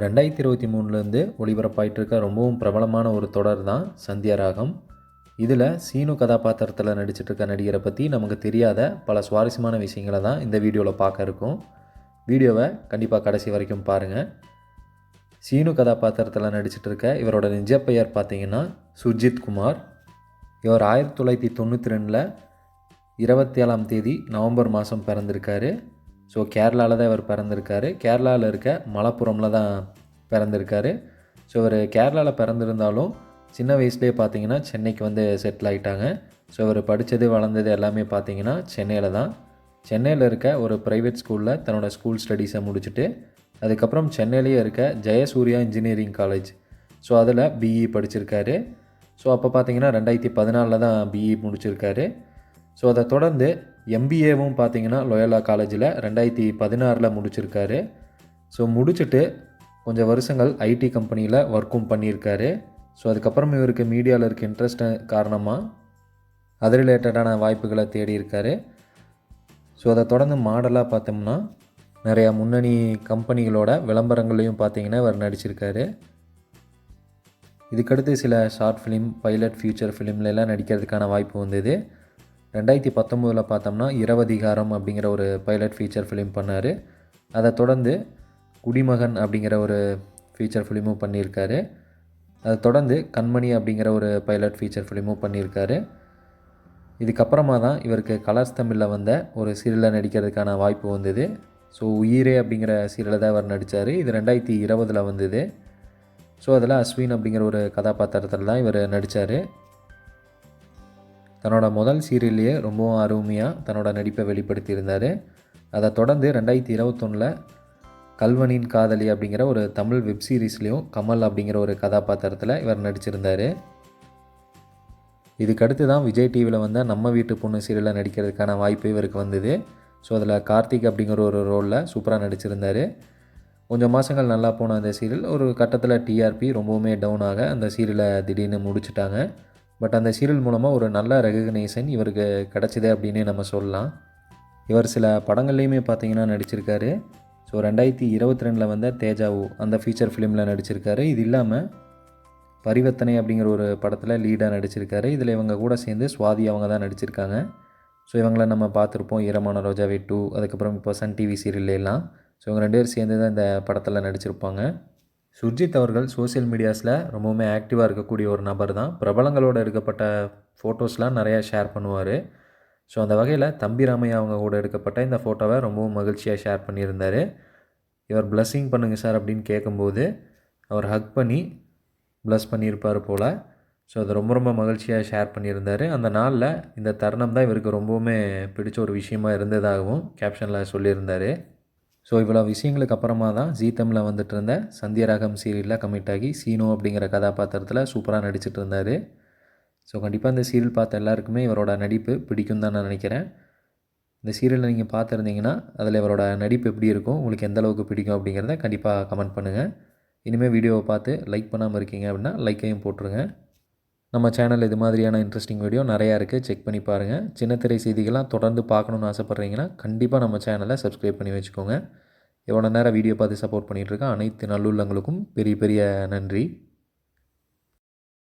ரெண்டாயிரத்தி இருபத்தி மூணுலேருந்து ஒளிபரப்பாயிட்டு இருக்க ரொம்பவும் பிரபலமான ஒரு தொடர் தான் சந்தியா ராகம். இதில் சீனு கதாபாத்திரத்தில் நடிச்சிட்ருக்க நடிகரை பற்றி நமக்கு தெரியாத பல சுவாரஸ்யமான விஷயங்களை தான் இந்த வீடியோவில் பார்க்க இருக்கும். வீடியோவை கண்டிப்பாக கடைசி வரைக்கும் பாருங்கள் சீனு கதாபாத்திரத்தில் நடிச்சிட்ருக்க இவரோட நிஜ பெயர் பார்த்தீங்கன்னா சுர்ஜித் குமார். இவர் ஆயிரத்தி தொள்ளாயிரத்தி தொண்ணூற்றி ரெண்டில் இருபத்தி ஏழாம் தேதி நவம்பர் மாதம் பிறந்திருக்காரு. ஸோ கேரளாவில் தான் இவர் பிறந்திருக்காரு. கேரளாவில் இருக்க மலப்புரமில் தான் பிறந்திருக்காரு. ஸோ இவர் கேரளாவில் பிறந்திருந்தாலும் சின்ன வயசுலேயே பார்த்தீங்கன்னா சென்னைக்கு வந்து செட்டில் ஆகிட்டாங்க ஸோ இவர் படித்தது வளர்ந்தது எல்லாமே பார்த்தீங்கன்னா சென்னையில் தான். சென்னையில் இருக்க ஒரு ப்ரைவேட் ஸ்கூலில் தன்னோட ஸ்கூல் ஸ்டடீஸை முடிச்சுட்டு அதுக்கப்புறம் சென்னையிலேயே இருக்க ஜெயசூர்யா இன்ஜினியரிங் காலேஜ் ஸோ அதில் பிஇ படிச்சிருக்காரு. ஸோ அப்போ பார்த்தீங்கன்னா ரெண்டாயிரத்தி பதினாலில் தான் பிஇ முடிச்சிருக்காரு. ஸோ அதை தொடர்ந்து எம்பிஏவும் பார்த்தீங்கன்னா லோயலா காலேஜில் ரெண்டாயிரத்தி பதினாறில் முடிச்சிருக்காரு. ஸோ முடிச்சுட்டு கொஞ்சம் வருஷங்கள் ஐடி கம்பெனியில் ஒர்க்கும் பண்ணியிருக்காரு. ஸோ அதுக்கப்புறம் இவருக்கு மீடியாவில் இருக்க இன்ட்ரெஸ்ட் காரணமாக அது ரிலேட்டடான வாய்ப்புகளை தேடி இருக்காரு. ஸோ அதை தொடர்ந்து மாடலாக பார்த்தோம்னா நிறையா முன்னணி கம்பெனிகளோட விளம்பரங்களையும் பார்த்தீங்கன்னா இவர் நடிச்சிருக்காரு. இதுக்கடுத்து சில ஷார்ட் ஃபிலிம் பைலட் ஃபியூச்சர் ஃபிலிம்லலாம் நடிக்கிறதுக்கான வாய்ப்பு வந்தது. ரெண்டாயிரத்தி பத்தொம்போதில் பார்த்தோம்னா இரவதிகாரம் அப்படிங்கிற ஒரு பைலட் ஃபீச்சர் ஃபிலிம் பண்ணார். அதை தொடர்ந்து குடிமகன் அப்படிங்கிற ஒரு ஃபீச்சர் ஃபிலிமும் பண்ணியிருக்காரு. அதை தொடர்ந்து கண்மணி அப்படிங்கிற ஒரு பைலட் ஃபீச்சர் ஃபிலிமும் பண்ணியிருக்காரு. இதுக்கப்புறமா தான் இவருக்கு கலர்ஸ் தமிழில் வந்த ஒரு சீரியலில் நடிக்கிறதுக்கான வாய்ப்பு வந்தது. ஸோ உயிரே அப்படிங்கிற சீரியலில் தான் அவர் நடித்தார் இது ரெண்டாயிரத்தி இருபதில் வந்தது. ஸோ அதில் அஸ்வின் அப்படிங்கிற ஒரு கதாபாத்திரத்தில் தான் இவர் நடித்தார் தன்னோட முதல் சீரியல்லையே ரொம்பவும் அருமையாக தன்னோட நடிப்பை வெளிப்படுத்தியிருந்தார். அதை தொடர்ந்து ரெண்டாயிரத்தி இருபத்தொன்னில் கல்வனின் காதலி அப்படிங்கிற ஒரு தமிழ் வெப் சீரிஸ்லேயும் கமல் அப்படிங்கிற ஒரு கதாபாத்திரத்தில் இவர் நடிச்சிருந்தார். இதுக்கடுத்து தான் விஜய் டிவியில் வந்த நம்ம வீட்டு பொண்ணு சீரியலில் நடிக்கிறதுக்கான வாய்ப்பு இவருக்கு வந்தது. ஸோ அதில் கார்த்திக் அப்படிங்கிற ஒரு ரோலில் சூப்பராக நடிச்சிருந்தார். கொஞ்சம் மாதங்கள் நல்லா போன அந்த சீரியல் ஒரு கட்டத்தில் டிஆர்பி ரொம்பவுமே டவுன் ஆக அந்த சீரியலை திடீர்னு முடிச்சிட்டாங்க. பட் அந்த சீரியல் மூலமாக ஒரு நல்ல ரெகக்னைசன் இவருக்கு கிடச்சிது அப்படின்னே நம்ம சொல்லலாம். இவர் சில படங்கள்லேயுமே பார்த்தீங்கன்னா நடிச்சிருக்காரு. ஸோ ரெண்டாயிரத்தி இருபத்தி ரெண்டில் வந்த தேஜாவு அந்த ஃபீச்சர் ஃபிலிமில் நடிச்சிருக்காரு. இது இல்லாமல் பரிவர்த்தனை அப்படிங்கிற ஒரு படத்தில் லீடாக நடிச்சிருக்காரு. இதில் இவங்க கூட சேர்ந்து சுவாதி அவங்க தான் நடிச்சிருக்காங்க. ஸோ இவங்கள நம்ம பார்த்துருப்போம். ஈரமான ரோஜாவே டூ அதுக்கப்புறம் இப்போ சன் டிவி சீரியல்லாம் ஸோ இவங்க ரெண்டு பேரும் சேர்ந்து தான் இந்த படத்தில் நடிச்சிருப்பாங்க. சுர்ஜித் அவர்கள் சோசியல் மீடியாஸில் ரொம்பவுமே ஆக்டிவாக இருக்கக்கூடிய ஒரு நபர் தான். பிரபலங்களோட எடுக்கப்பட்ட ஃபோட்டோஸ்லாம் நிறையா ஷேர் பண்ணுவார். ஸோ அந்த வகையில் தம்பி ராமையா அவங்க கூட எடுக்கப்பட்ட இந்த ஃபோட்டோவை ரொம்பவும் மகிழ்ச்சியாக ஷேர் பண்ணியிருந்தார். இவர் பிளஸ்ஸிங் பண்ணுங்கள் சார் அப்படின்னு கேட்கும்போது அவர் ஹக் பண்ணி ப்ளஸ் பண்ணியிருப்பார் போல். ஸோ அது ரொம்ப ரொம்ப மகிழ்ச்சியாக ஷேர் பண்ணியிருந்தார். அந்த நாளில் இந்த தருணம் தான் இவருக்கு ரொம்பவுமே பிடிச்ச ஒரு விஷயமா இருந்ததாகவும் கேப்ஷனில் சொல்லியிருந்தார். ஸோ இவ்வளோ விஷயங்களுக்கு அப்புறமா தான் ஜீ தமிழில் வந்துட்டு இருந்த சந்தியராகம் சீரியலில் கமிட் ஆகி சீனோ அப்படிங்கிற கதாபாத்திரத்தில் சூப்பராக நடிச்சிட்டு இருந்தார். ஸோ கண்டிப்பாக இந்த சீரியல் பார்த்த எல்லாருக்குமே இவரோட நடிப்பு பிடிக்கும் தான் நான் நினைக்கிறேன். இந்த சீரியலில் நீங்கள் பார்த்துருந்தீங்கன்னா அதில் இவரோட நடிப்பு எப்படி இருக்கும் உங்களுக்கு எந்த அளவுக்கு பிடிக்கும் அப்படிங்கிறத கண்டிப்பாக கமெண்ட் பண்ணுங்கள் இனிமேல் வீடியோவை பார்த்து லைக் பண்ணாமல் இருக்கீங்க அப்படின்னா லைக்கையும் போட்டுருங்க. நம்ம சேனல் இது மாதிரியான இன்ட்ரெஸ்டிங் வீடியோ நிறையா இருக்குது செக் பண்ணி பாருங்கள் சின்னத்திரை செய்திகள்லாம் தொடர்ந்து பார்க்கணுன்னு ஆசைப்பட்றீங்கன்னா கண்டிப்பாக நம்ம சேனலை சப்ஸ்கிரைப் பண்ணி வச்சுக்கோங்க. எவ்வளோ நேரம் வீடியோ பார்த்து சப்போர்ட் பண்ணிகிட்ருக்கேன் அனைத்து நல்லுள்ளங்களுக்கும் பெரிய பெரிய நன்றி.